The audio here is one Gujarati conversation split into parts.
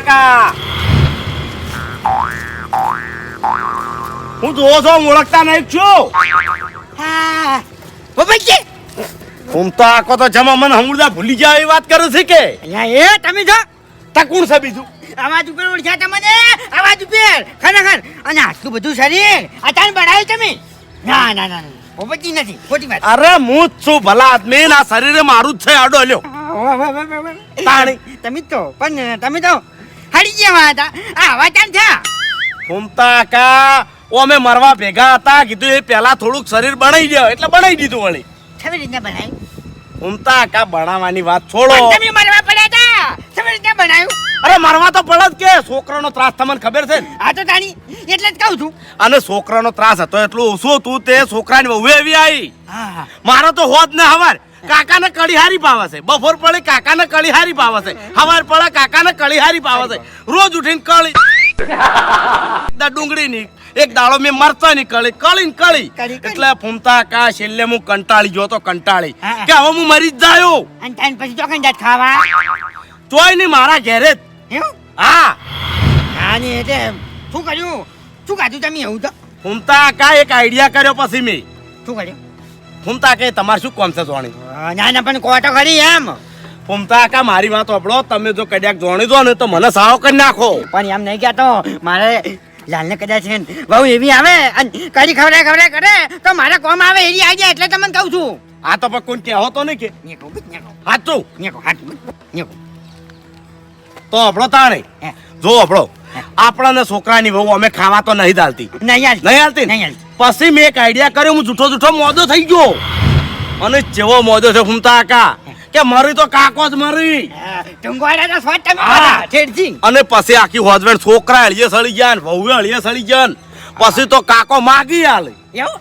કાકા. હું જોવો છો ઓળખતા નહીં છું. બાબાજી હું તો આખો તો જમા મને હમણાં ભૂલી જાય એવી વાત કરે છે કે? એ તમે જો. તા કોણ છે બીજું? અવાજ ઉપર ઓળખ્યા તમને અવાજ ઉપર. ખરેખર. અને આટલું બધું શરીર. અચાન બનાવ્યું તમે? ના ના ના બાબાજી નથી. ખોટી વાત. અરે હું જ છું ભલા આદમી. ને આ શરીરે મારું જ છે આડો લ્યો. તાણી. તમે તો. પણ તમે તો હરી ગયા હતા. આ અવાજ ચાલ છે? ફૂમતા કા ઓ અમે મરવા ભેગા હતા કીધું એ પેલા થોડુંક શરીર બનાવી ગયો એટલે બનાવી દીધું વળી. કેવી રીતે બનાવ્યું ફૂમતા કા બનાવવાની વાત છોડો. તમે મરવા પડ્યા હતા. કેવી રીતે બનાવ્યું અરે મરવા તો પડે જ કે છોકરાનો ત્રાસ તમને ખબર છે? ને આ તો તાણી એટલે જ કહું છું. અને છોકરાનો ત્રાસ હતો એટલું ઓછું તું તે છોકરાની વહુ એવી આવી મારો તો હોત ને હવાર. કાકાને કળીહારી પાવે છે બપોર પડે કાકાને કળીહારી પાવે છે હવાર પડે કાકાને કળીહારી પાવે છે રોજ ઉઠીને કળી ડુંગળી ની એક દાડો મેં મરતા ની કળી. કળી ને કળી. એટલે ફૂમતા કા છેલ્લે હું કંટાળી ગયો તો કંટાળી. કે હવે હું મરી જ જાયો. અને પછી ચોકન જાત ખાવા? તોય નહીં મારા ઘેરે જ. હા હા. ને એટલે શું કર્યું? શું ખાધું તમે એવું તો? ફૂમતા કા એક આઈડિયા કર્યો પછી મેં. શું કર્યું? ફૂમતા કે તમારે શું કોમ છે જોણી ના ના પણ કોટો ખરી એમ. ફૂમતા કા મારી વાત આપડો તમે જો કદાચ જોણી દો ને તો મને સાવ કરી નાખો. પણ એમ નહીં કહેતો મારે લાલને કદાચ છે બહુ એવી આવે અને કરી ખવડાય ખવડાય કરે તો મારે કોમ આવે એવી આવી જાય એટલે તમને કહું છું. આ તો પણ કોઈ કહેવો તો નહીં કે. હાચું તો આપણો તાણે. જો આપણો આપણને છોકરાની બહુ અમે ખાવા તો નહીં દાલતી નહીં હાલ નહીં હાલતી નહીં હાલતી. પછી મેં એક આઈડિયા કર્યો હું જૂઠો જૂઠો મોદો થઈ ગયો. અને જેવો મોદો છે ઘૂમતા કાકા કે મારી તો કાકો જ મરી. અને પછી આખી હોજવેણ છોકરા હળીએ સળી ગયા ને વહુ હળીએ સળી ગયા પછી તો કાકો માગી આલે.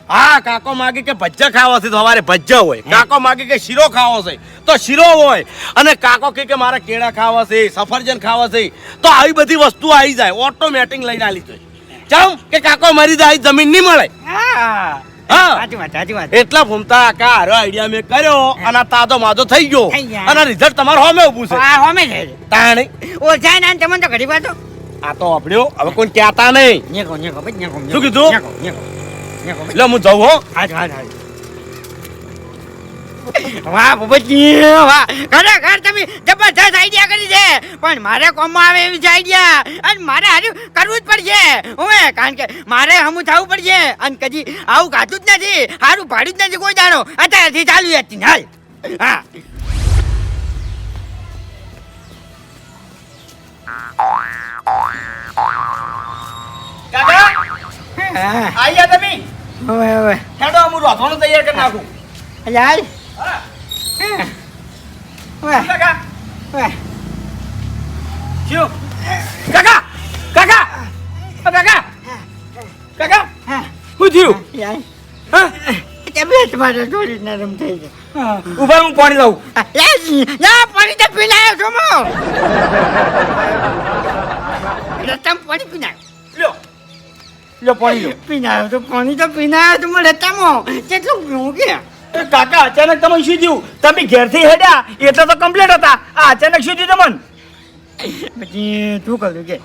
હા કાકો માગે કે ભજ્જા ખાવા છે તો ભજ્જા હોય. કાકો માગે કે શીરો ખાવો છે તો શીરો હોય. અને કાકો કે મારે કેળા ખાવા છે સફરજન ખાવા છે તો આવી બધી વસ્તુ આવી જાય ઓટોમેટિક લઈને આલી જાય ચમ કે કાકો મરી જાય જમીન નહીં મળે? હા. હા. એટલા ફૂમતા કા હારો આઈડિયા મેં કર્યો અને તાજો માજો થઈ ગયો. અને રિઝલ્ટ તમારો હોમે ઉભું છે. હોમે છે. તાણે. ઓ જાય ને તમને તો ઘડી વાતો આ તો અભડ્યો હવે કોઈ કહેતા નહીં. શું કીધું? એટલે હું જઉં હો. હા હા હાજ વાહ ભૂપતજી વાહ. ખરેખર તમે જબરજસ્ત આઈડિયા કરી છે. પણ મારે કોમમાં આવે એવી છે આઈડિયા અને મારે હારું કરવું જ પડશે. હવે કારણ કે મારે હમું થવું પડશે. અને કદી આવું ખાતું જ નથી. સારું ભાડ્યું જ નથી કોઈ જાણો અત્યારથી ચાલુ હતી હાલ. હા. કાકા આયા તમે? હવે હવે. હેડો હું રોધવાનું તૈયાર કરી નાખું. અલ્યા હાલ. કાકા હવે શું કાકા કાકા ઓ કાકા કાકા હા શું થયું યાર હા? તબિયત મારે થોડી નરમ થઈ ગઈ હા, ઊભા હું પાણી લાવું લે, લે, પાણી તો પીને આવ્યો છું હું. રસ્તામાં પાણી પીને આવ્યો. લ્યો લ્યો પાણી લ્યો પીને આવ્યો છું, પાણી તો પીને આવ્યો છું, હું રસ્તામાં. કેટલું પીવું કે? કાકા અચાનક તમે શું થયું? તમે ઘેરથી હેડ્યા એટલે તો કમ્પ્લીટ હતા. આ અચાનક શું થયું તમને? પછી શું કરું કે?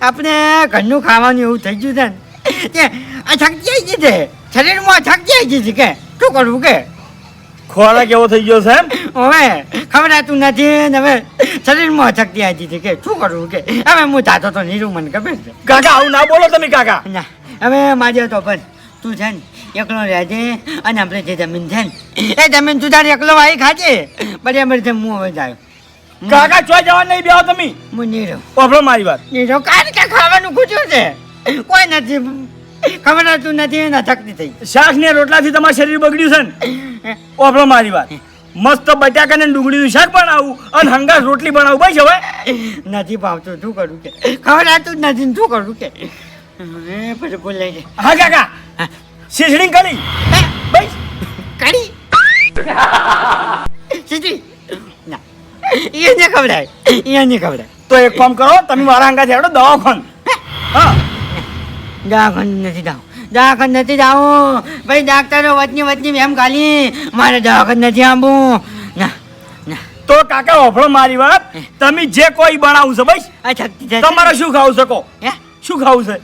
આપણે ઘરનું ખાવાનું એવું થઈ ગયું છે ને કે આ આવી ગઈ છે શરીરમાં શક્તિ આવી ગઈ છે કે? શું કરવું કે? ખોરાક એવો થઈ ગયો છે હવે ખવડાતું નથી ને હવે શરીરમાં શક્તિ આવી ગઈ છે કે શું કરવું કે? હવે હું જાતો તો નીરું મને ખબર કાકા આવું ના બોલો તમે કાકા. ના હવે મારે તો પણ તું છે ને એકલો રહેજે અને આપણે જે જમીન છે ને એ જમીન તું તારે એકલો આવી ખાજે. પછી છે હું હવે જાય. કાકા છો જવા નહીં બેહો તમે? હું નહીં રહું. ઓફરો મારી વાત. નહીં રહું. કારણ કે ખાવાનું ખૂચ્યું છે. કોઈ નથી ખબર નથી એના થકતી થઈ. શાક ને રોટલાથી તમારું શરીર બગડ્યું છે ને? ઓફરો મારી વાત. મસ્ત બટાકા ને ડુંગળીનું શાક બનાવું અને હંગાસ રોટલી બનાવું. ભાઈ હવે. નથી ભાવતું શું કરું કે? ખવડાતું જ નથી શું કરું કે? પછી બોલાઈ જાય હા કાકા. શીસડી કરી બસ. કડી શીશડી ના. એ ને ખવડાય. એ નહીં ખવડાય. તો એક કામ કરો તમે મારા હંગાથી હેડો દવાખાન. હા? દવાખાને નથી જાવ દવાખાને નથી જાવું ભાઈ ડાક્ટરો વચની વચની એમ ખાલી મારે દવાખાને નથી આવું ના ના. તો કાકા ઓફળો મારી વાત. તમે જે કોઈ બનાવું છે ભાઈ છે તમારે શું ખાવું શકો હે? શું ખાવું છે?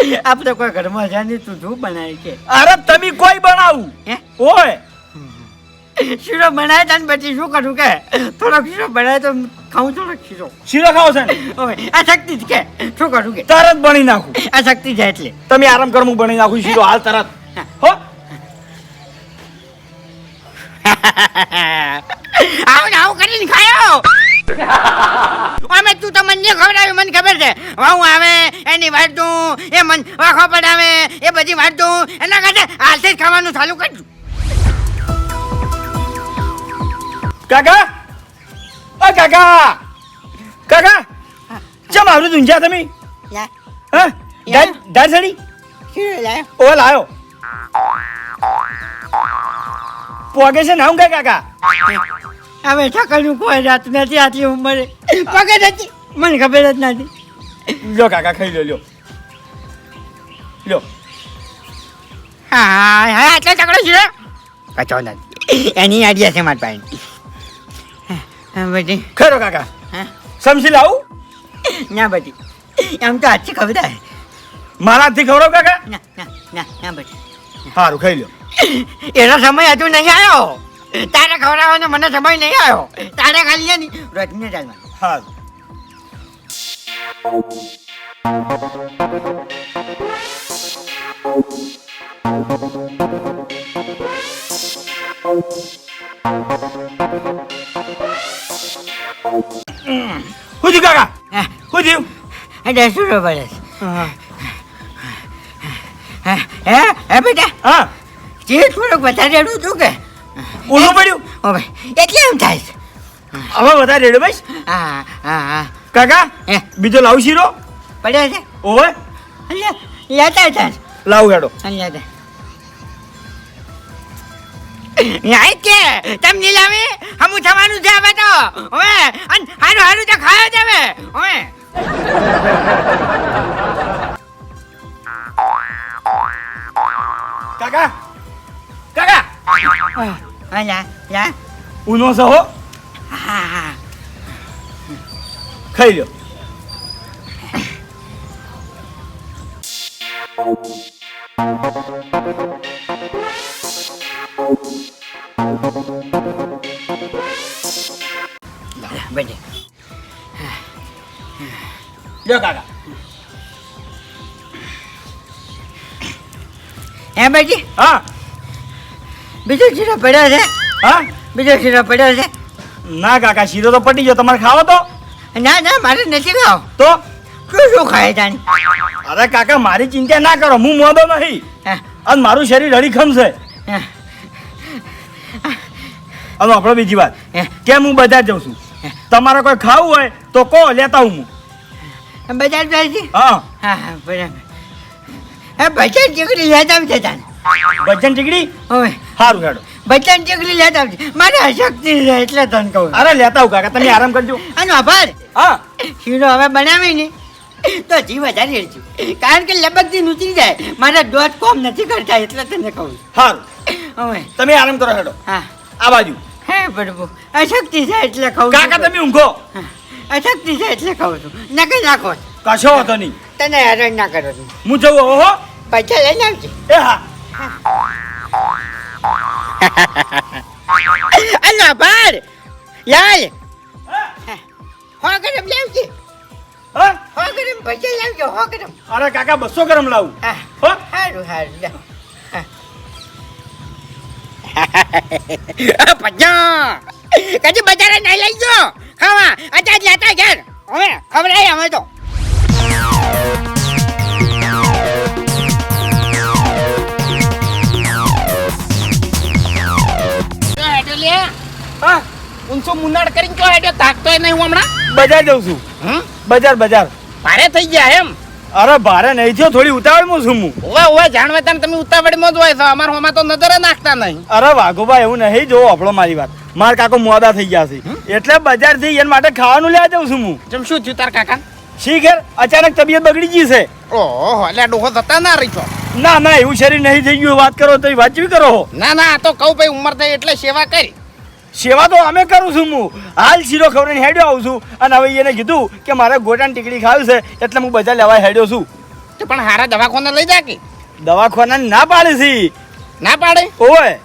આપણે કોઈ ઘરમાં છે તું શું બનાવી કે અરે તમે કોઈ બનાવું? ઓય. શીરો બનાવે તને પછી શું કરું કે? થોડોક શીરો બનાવે તો ખાઉં થોડોક શીરો. શીરો ખાવ છે ઓય આ શક્તિ જ કે. શું કરું કે? તરત બની નાખું. આ શક્તિ છે એટલે. તમે આરામ કરમું હું બની નાખું શીરો. હાલ તરત. હો. આવું આવું કરીને ખાયો. અમે તું તો મને ખવડાવ્યું મને ખબર છે. હું આવે એની વાટતું એ મન વાખો પડાવે એ બધી વાટતું એના કરતા હાલથી જ ખાવાનું ચાલુ કરજું. કાકા? ઓ કાકા! કાકા! ચમ આવડું ઊંઝા તમે. હા? દાળ સડી. ઓ લાયો. પોગે છે નામ કાકા? હવે છકડનું કોઈ જાત નથી આટલી ઉંમરે. પગે નથી. મને ખબર જ નથી. લ્યો કાકા ખાઈ લો લ્યો. લ્યો. હા હા આટલો ચકડો છે? કચો નથી. એની આઈડિયા છે મારી પાસે બધી. ખરો કાકા. હા. સમજી લાવું? ના બધી. એમ તો આજથી ખબર મારાથી ખવડાવ કાકા? ના ના ના ના બધી. સારું ખાઈ લ્યો. એનો સમય હજુ નહીં આવ્યો. તારે ખવડાવવાનો મને સમય નહીં આવ્યો. તારે ખાલી છે ને રોજને ચાલવા સારું શું થયું કાકા? હા. શું થયું શું પડે હે. હે બેટા? હા. જે થોડુંક વધારે રેડું હતું કે. ઊંધું પડ્યું? હવે એટલે એમ થાય છે. હવે વધારે રેડો ભાઈ હા હા હા. કાકા બીજો લાવું શીરો. પડ્યો છે? ઓવે. લેતા હતા લાવું હેડો. લેતા કે હમું થવાનું છે હવે તો હવે અન હારું હારું તો ખાયો જ હવે. હવે કાકા કાકા. હા લા લા ઊનો છે હો હા હા ખાઈ લ્યો બજે લ્યો કાકા હે બજી હા બીજો શીરો પડ્યો છે? હા? બીજો શીરો પડ્યો છે? ના કાકા શીરો તો પટી ગયો. તમારે ખાવો તો. ના ના મારે નથી ખાવ. તો? શું શું ખાય તાણી અરે કાકા મારી ચિંતા ના કરો. હું મોદો નહીં. અને મારું શરીર અડીખમ છે. અને આપણે બીજી વાત. કેમ હું બજાર જઉં છું? તમારે કોઈ ખાવું હોય તો કહો લેતા હું. બજાર જાય છે? હા. હા બરાબર. બજાર ચીકડી લેતા છે તાન. ભજન ચીકડી? હવે સારું હેડો. બજાર ચીકડી લેતા આવજે. મારે અશક્તિ છે એટલે તને કહું અરે લેતા આવું કાકા તમે આરામ કરજો. આનો આભાર. હા. શીરો હવે બનાવી ને તો જીવ વધારે રહેજો કારણ કે લબકથી નૂતરી જાય. મારા ડોટ કોમ નથી કરતા એટલે તને કહું સારું હવે તમે આરામ કરો હેડો. હા. આ બાજુ. હે બડબો અશક્તિ છે એટલે કહું કાકા તમે ઊંઘો. અશક્તિ છે એટલે કહું છું. નકે નાખો. કશો વાંધો નહીં. તને હેરાન ના કરો હું જવું ઓહો. પૈસા લઈને આવજે. એ હા. અલ્લા આભાર. યાર. હો ગરમ લાવજે. હા? હો ગરમ પૈસા લાવજો હો ગરમ. અરે કાકા બસો ગરમ લાવું. હા. સારું સારું જા પજા કદી બજારે નહીં લઈ ગયો. ખાવા. અત્યારે લેતા ઘેર. હવે ખવડાય અમે તો. હા ઊંચો મુનાડ કરીને કયો હેડ્યો તાકતોય નહીં હું હમણાં. બજાર જઉં છું. હમ? બજાર બજાર. ભારે થઈ ગયા એમ? અરે ભારે નહીં થયો થોડી ઉતાવળમાં છું હું. ઓવે ઓવે જાણવે તને તમે ઉતાવળમાં જ હોય છો. અમાર હોમાં તો નજરે નાખતા નહીં. અરે વાઘુભાઈ એવું નહીં જોવો આપણો મારી વાત. માર કાકો મોડા થઈ ગયા છે. એટલે બજારથી એના માટે ખાવાનું લેવા જાઉં છું હું. જેમ શું થયું તાર કાકા? શી ઘેર? અચાનક તબિયત બગડી ગઈ છે. ઓહો એટલે ડોહો થતા ના રહી છો ના ના એવું શરીર નહીં થઈ ગયું વાત કરો તો વાત જેવી કરો. ના ના તો કહું ભાઈ ઉંમર થઈ એટલે સેવા કરી. સેવા તો અમે કરું છું હું હાલ શીરો ખવડાવીને હેડ્યો આવું છું. અને હવે એને કીધું કે મારે ગોટાની ટીકડી ખાવી છે એટલે હું બજાર લેવા હેડ્યો છું. તો પણ હારા દવાખાને લઈ જા કે. દવાખાના ના પાડે છે. ના પાડે? ઓય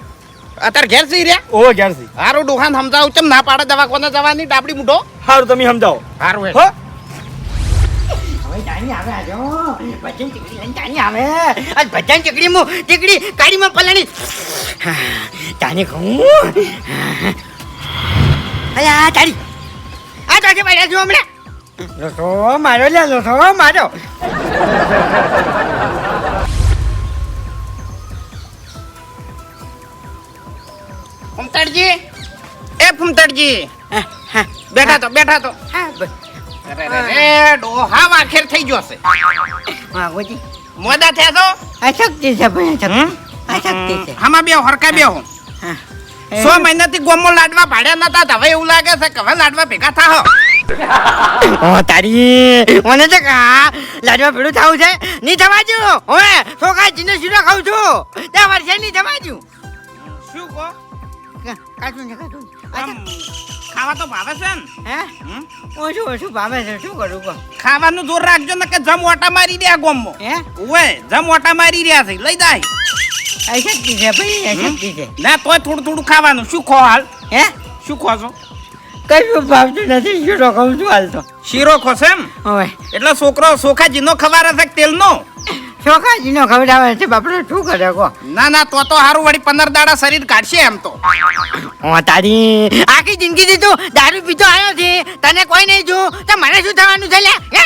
અત્યારે ઘેર સી રહ્યા? ઓય ક્યારથી હારું ડોહાન સમજાવું ચમ ના પાડે દવાખાને જવાની ડાબડી મૂઢો? હારું તમે સમજાવો. હારું હો. હવે તાણી આવે આજો ભજન ચીકડી લઈને તાણી આવે. આજ ભજન ચીકડી મુ ચીકડી કાઢીમાં પલાણી તાને કહું. અલ્યા તારી આ તો ભાઈ જો હમણાં. લોટો મારો લે લોટો મારો. ફૂમતાડજી. એ ફૂમતાડજી. બેઠા તો બેઠા તો. હા અરે રે રે ડોહા વાખેર થઈ ગયો છે વાઘોજી મોડા થયા છો? આ છે ભાઈ આ હમ? શક્તિ આ શક્તિ છે આમાં બે હરકા બે સો મહિનાથી ગોમો લાડવા ભાડ્યા નતા હવે એવું લાગે છે કે હવે લાડવા ભેગા થાહ. ઓ તારી મને તો કા લાડવા ભેડું થાવું છે? નહીં થવાજુ. હવે છોકરા જીને શીરો ખાઉં છું. ત્યાં વર્ષે નહીં થવાજુ? શું કહો? કાચું છે આમ ખાવા તો ભાવે છે ને? હે? ઓછું ઓછું ભાવે છે. શું કરું કહો? ખાવાનું જોર રાખજો ને કે જમ ઓટા મારી રહ્યા ગોમો હે? ઓવે જમ ઓટા મારી રહ્યા છે. લઈ જાય. આ શક્તિ છે ભાઈ આ શક્તિ છે. ના તોય થોડું થોડું ખાવાનું. શું ખો હાલ? હે? શું ખો છો? કશું ભાવતું નથી. શીરો ખાઉં છું હાલ તો. શીરો ખો છે એમ? હવે. એટલે છોકરો સોખા જીનો ખવારે છે કે તેલનો છોકરાજીનો ખવડાવે છે બાપડો શું કરે કો ના ના તો તો હારું વળી પંદર દાડા શરીર કાઢશે એમ તો. ઓ તારી આખી જિંદગી થી તું દારૂ પીતો આવ્યો છે તને કોઈ નહીં જો તો મને શું થવાનું છે લે એ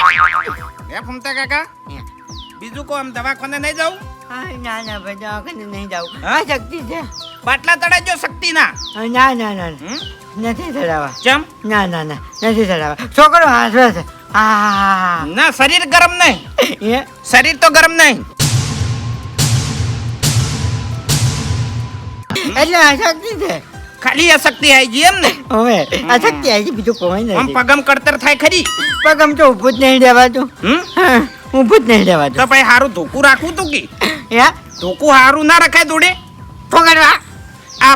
હે ફૂમતા કાકા? બીજું કો આમ દવાખાને નહીં જાવું ના ના ભાઈ દવાખાને નહીં જાઉં. હા? શક્તિ છે. બાટલા તળાજો શક્તિ ના ના ના ના નથી ચડાવવા. ચમ? ના ના ના નથી ચડાવવા. છોકરો હાસવે છે. ના શરીર ગરમ નહીં. શરીર તો ગરમ નહીં. એટલે અશક્તિ છે. ખાલી અશક્તિ આવી ગઈ એમ ને. હવે અશક્તિ આવી ગઈ બીજું કોઈ આમ પગમ કડતર થાય ખરી. પગમ તો ઊભું જ નહીં હા, ઊભું જ નહીં તો ભાઈ હારું ધોકું રાખવું તું કે? યા ધોકું હારું ના રખાય દોડે? શું આ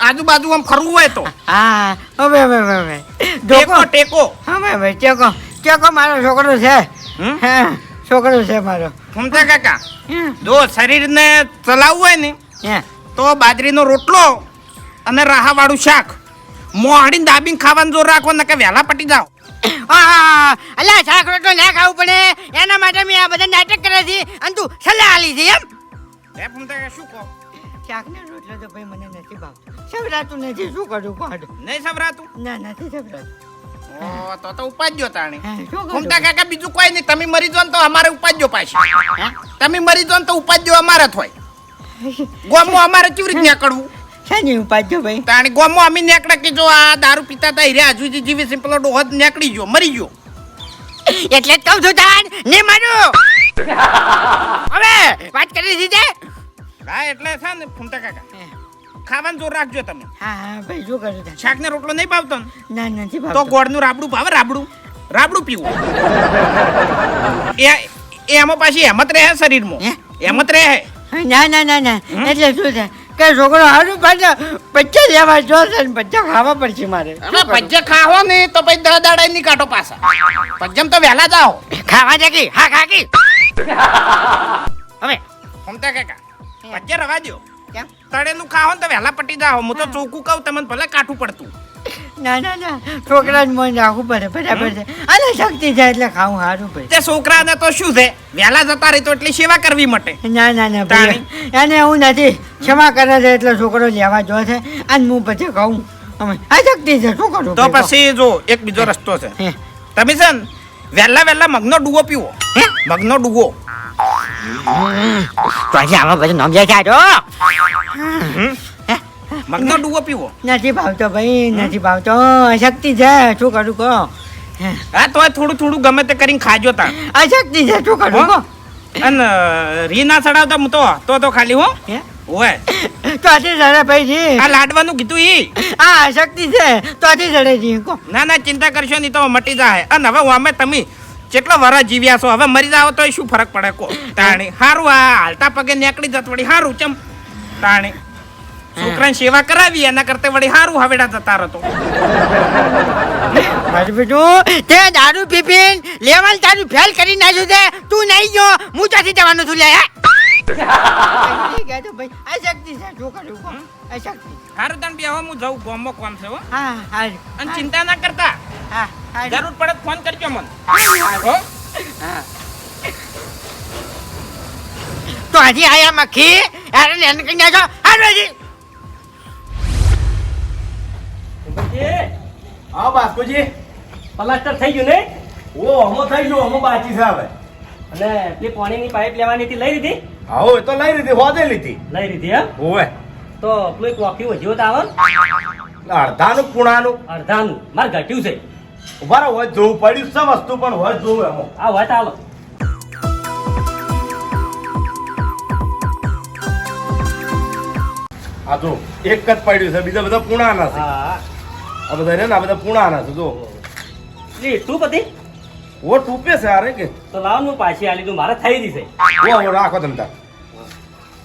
આજુબાજુ આમ ફરવું હોય તો. હા હવે હવે હવે ટેકો ટેકો. હવે હવે ચેકો મારો છોકરો છે? છોકરો છે મારો. ફૂમતા કાકા જો શરીરને ચલાવવું હોય ને તો બાજરીનો રોટલો અને રાહાવાળું શાક. મોહડીને દાબીને ખાવાનું જોર રાખો ને કે વહેલા પટી જાઓ. અલા શાક રોટલો ના ખાવું પડે. એના માટે મેં આ બધા નાટક કરે છે. અને તું સલાહ આલી છે એમ? એ ફૂમતા કાકા શું કહો? શાકને રોટલો તો ભાઈ મને નથી ભાવતો. સવરાતું નથી. શું કરું? કોડ નહીં સવરાતું? ના નથી સવરાતું. ઓ તો તો ઉપાડજો તાણે. ફૂમતા કાકા બીજું કોઈ નહીં. તમે મરી જો ને તો અમારે ઉપાડજો પાછી. તમે મરી જો ને તો ઉપાડજો અમારે થોય ગોમો અમારે કેવી રીતે નીકળવું? શાની ઉપાડજો ભાઈ. તાણે ગોમો અમે નીકળે કે જો આ દારૂ પીતા તા હીરે હજુ જીવી સિમ્પલો ડોહો જ નીકળી ગયો મરી ગયો. એટલે જ કહું છું તાણ ને મારું. હવે વાત કરી દીધે હા એટલે છે ને ફૂમતા કાકા. ખાવાનું જોર રાખજો તમે. હા હા ભાઈ જો કરજો શાક ને રોટલો નહીં ભાવતો ને? નથી તો ગોળનું રાબડું ભાવે રાબડું. રાબડું પીવું. એ એમાં પાછી હેમત રહે શરીરમાં? હેમત રહે. ના ના ના ના. એટલે શું છે કે છોકરો હારું પાછા પચ્ચા લેવા જોશે ને પચ્ચા ખાવા પડશે મારે. પચ્ચા? ખાવો ને તો પછી દહ દાડા નહીં કાઢો પાછા. પજ્જમ તો વહેલા જાઓ. ખાવા જાગી હા ખાગી હવે. ફમતા કાકા પચ્ચા રવા દો કેમ? તળેલું ખાઓ ને તો વહેલા પટી જાઓ. હું તો ચોખ્ખું કહું તમને ભલે કાઠું પડતું. ના ના ના. છોકરાને મન રાખવું પડે બરાબર છે અને શક્તિ જાય એટલે ખાવું સારું પડે તે છોકરાને તો શું છે? વહેલા જતા રહી તો એટલી સેવા કરવી માટે. ના ના ના ભાઈ. એને એવું નથી. ક્ષમા કરે છે એટલે છોકરો લેવા જો છે. અને હું પછી કહું અમે આ શક્તિ છે શું કરું તો પછી જો એક બીજો રસ્તો છે. તમે છે ને વહેલા વહેલા મગનો ડુગો પીવો? મગનો ડુગો તો આમાં બધું નામ જાય મગનો ડુગો પીવો. નથી ભાવતો ભાઈ નથી ભાવતો. શક્તિ છે શું કરું કહો? હે, હા તો થોડું થોડું ગમે તે કરીને ખાજો તા આ શક્તિ છે શું કરું કહો? અને રી ના ચડાવતા હું તો તો તો ખાલી હો. ઓય. તો આજે જડે ભાઈજી આ લાડવાનું કીધું ઈ. આ શક્તિ છે તો આજે જડે જી કો ના ના ચિંતા કરશો નહીં તો મટી જાય અને હવે અમે તમે કેટલો વરસ જીવ્યા છો હવે મરી જાવ તો શું ફરક પડે કો? તાણી. હારું આ હાલતા પગે નીકળી જત વળી. હારું ચમ. તાણી. છોકરાની સેવા કરાવી એના કરતા વળી સારું હવેડા જતા બેટું તે દારૂ પીપીન લેવલ તારું ફેલ કરી નાખ્યું છે. તું નહીં ગયો. હું ત્યાંથી જવાનું છું લે હારું તને બેહો હું જઉં. ગોમો કોમ છે હો. હા હારું. અને ચિંતા ના કરતા. હા જરૂર પડે ફોન કરજો મને. હો તો હજી આયા મખી? અરે ને એને કઈ નાખો. હારું હજી. હા બાસ્કોજી. પલાસ્ટર થઈ ગયું ને? ઓ હમો થઈ ગયો હમો બાચી છે હવે. અને પેલી પાણીની પાઇપ લેવાની હતી લઈ લીધી? આવો એ તો લઈ લીધી હોદે લીધી. લઈ લીધી હા ઓવે તો પેલું એક વાક્યું હજી તો આવે. ને, અડધાનું પૂણાનું. અડધાનું. મારે ઘટ્યું છે. ઊભા હોય જોવું પડ્યું છે વસ્તુ પણ હોય જોવું એમ. આ વાત આવો આ જો એક જ પડ્યું છે બીજા બધા પૂણાના છે. આ બધા ને આ બધા પૂણાના છે જો. લી તું પતિ? ઓ ટૂપે છે અરે કે? તો લાવ ને હું પાછી આલી દઉં મારે થઈ રહી છે. ઓ રાખો તમે તાર.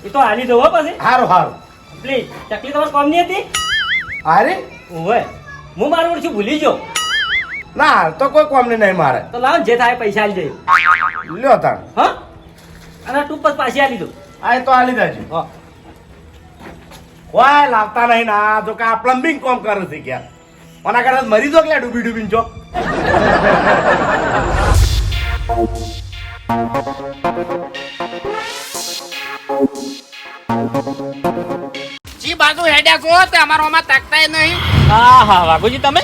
એ તો આલી દઉં હો પછી. હારો હારું. પ્લીઝ ચકલી તમારે કોમ નહીં હતી અરે ઓવે હું મારું ઓળખું ભૂલી ગયો. ના તો કોઈ કોમ નહીં મારે. તો લાવ જે થાય પૈસા આલી દે. લ્યો તાર. હ? અને તું જ પાછી આલી દો. આ તો આલી દેજો. હ. કોઈ લાવતા નહીં ના જો કે આ પ્લમ્બિંગ કોમ કરે છે કે મને કરતા મરી જો કે ડૂબી ડૂબી જો જી બાજુ હેડ્યા છો? તે અમારોમાં તાકતાય નહીં. હા હા વાઘુજી તમે?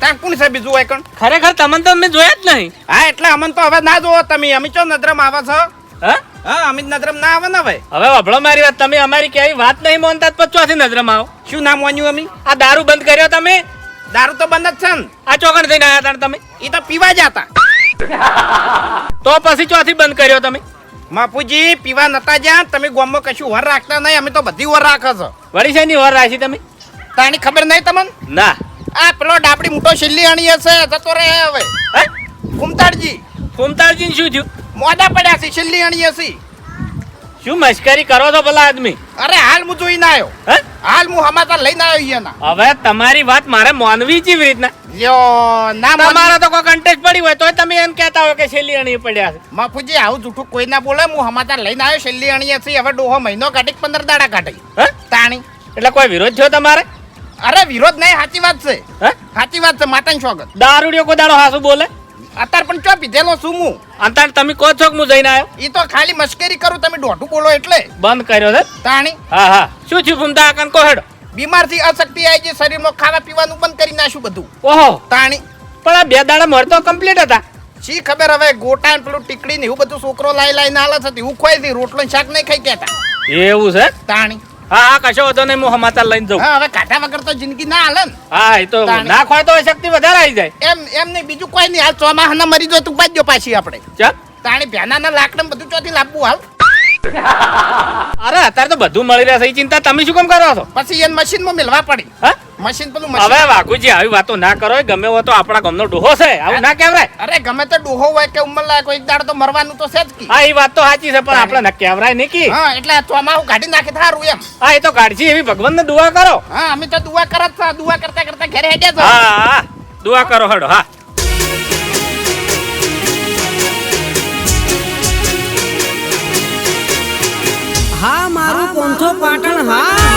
તાક કોણ છે બીજું હોય કણ? ખરેખર તમને તો અમે જોયા જ નહીં. હા એટલે અમને તો હવે ના જોવો તમે. અમે ચો નદરમ આવે છો? હા? હા અમિત નજરમ ના આવે ને હવે. હવે વભળો મારી વાત. તમે અમારી ક્યાંય વાત નહીં માનતા પચવાથી ચોથી નજરમાં આવો. શું નામ માન્યું અમે? આ દારૂ બંધ કર્યો તમે? દારૂ તો બંધ જ છે ને. આ ચોકણ થઈને આવ્યા હતા તમે? એ તો પીવા જતા. તો પછી ચોથી બંધ કર્યો તમે? માપુજી પીવા નતા જ્યાં. તમે ગામમાં કશું વર રાખતા નહીં. અમે તો બધી વર રાખો છો. વળી છે ની વર રાખી તમે? તાની ખબર નહીં તમને? ના. આ પેલો ડાબડી મોટો છેલ્લી અણી હશે જતો રહે હવે. હે? કુમતાડજી કુમતાળજી શું થયું? મોડા પડ્યા છે છેલ્લી અણી હશે શું મશ્કરી કરો છો ભલા આદમી? અરે હાલ હું જોઈને આવ્યો હે? હાલ હું સમાચાર લઈને આવ્યો અહીંયાના. હવે તમારી વાત મારે માનવી જેવી રીતના? યો ના તમારે તો કોઈ કન્ટેક્ટ પડી હોય તોય તમે એમ કહેતા હોય કે છેલ્લી અણી પડ્યા છે. માફુજી આવું જૂઠું કોઈ ના બોલે હું સમાચાર લઈને આવ્યો છેલ્લી અણી હશે હવે ડોહો મહિનો કાઢી પંદર દાડા કાઢી. હે? તાણી. એટલે કોઈ વિરોધ થયો તમારે? અરે વિરોધ નહીં સાચી વાત છે. હે? સાચી વાત છે માતાની સ્વાગત દારૂડિયો કોઈ દાડો હાસુ બોલે? અત્યારે પણ ચો પીધેલો શું હું? અંતાર તમે કહો છો કે હું જઈને આવ્યો? એ તો ખાલી મશ્કરી કરું તમે દોઢું બોલો એટલે. બંધ કર્યો છે? તાણી? હા હા. શું થયું ફૂમતા આકાન કો હેડો. બીમારથી અશક્તિ આવી ગઈ શરીરમાં ખાવા પીવાનું બંધ કરી નાખ્યું બધું. ઓહો. તાણી? પણ આ બે દાડા મરતો કમ્પ્લીટ હતા. શી ખબર હવે ગોટા ને પેલું ટીકડી ને એવું બધું છોકરો લાઈ લાઈને આલે છે એવું ખોઈ દી રોટલો ને શાક નહીં ખાઈ કેતા એવું છે? તાણી? હા હા કશો વધો નહીં હું સમાચાર લઈને જાઉં. હા હવે કાઢા વગર તો જિંદગી ના હાલે ને. હા એ તો. ના તો શક્તિ વધારે આવી જાય. એમ એમ નહીં બીજું કોઈ નહીં હાલ ચોમાહાના મરી જાય તું બાજ્યો પાછી આપણે. ચાલ તાણી ભ્યાનાના લાકડા બધું ચોથી લાવવું હાલ. અરે અત્યારે તો બધું મળી રહેશે એ ચિંતા. તમે શું કામ કરો છો? પછી એને મશીનમાં મેળવા પડી. હા? મશીન પેલું હવે વાઘુજી આવી વાતો ના કરો ગમે હોય તો આપણા ગામનો ડોહો છે આવું ના કહેવાય અરે ગમે તો ડોહો હોય કે ઉંમર લાયક એક દાડો તો મરવાનું તો છે જ કી. હા એ વાત તો સાચી છે પણ આપણે ના કહેવાય નહીં હા એટલે ચોમાહું કાઢી નાખે થારું એમ. હા એ તો કાઢજી એવી ભગવાનને દુઆ કરો. હા અમે તો દુઆ કરત છે દુઆ કરતા કરતા ઘરે હેડે છો હા હા દુઆ કરો હડો હા. હા મારું પોંથો પાટણ હા.